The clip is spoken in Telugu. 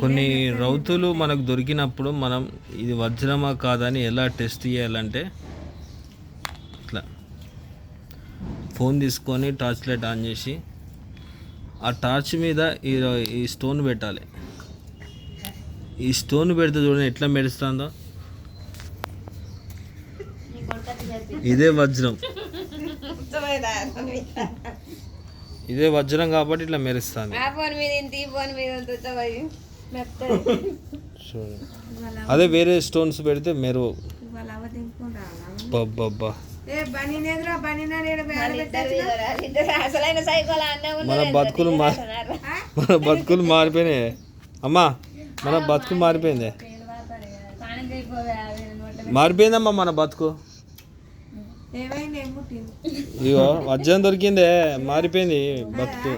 కొన్ని రౌతులు మనకు దొరికినప్పుడు మనం ఇది వజ్రమా కాదని ఎలా టెస్ట్ చేయాలంటే ఇట్లా. ఫోన్ తీసుకొని టార్చ్ లైట్ ఆన్ చేసి ఆ టార్చ్ మీద ఈ ఈ స్టోన్ పెట్టాలి. ఈ స్టోన్ పెడితే చూడండి ఎట్లా మెరుస్తుందో. ఇదే వజ్రం? ఇదే వజ్రం కాబట్టి ఇట్లా మెరుస్తుంది. ఇవాళ అదే వేరే స్టోన్స్ పెడితే మెరువు. మన బతుకులు మన బతుకులు మారిపోయినాయి. అమ్మా మన బతుకు మారిపోయింది. మారిపోయిందమ్మా మన బతుకు. ఇగో వజ్రం దొరికిందే మారిపోయింది బతుకు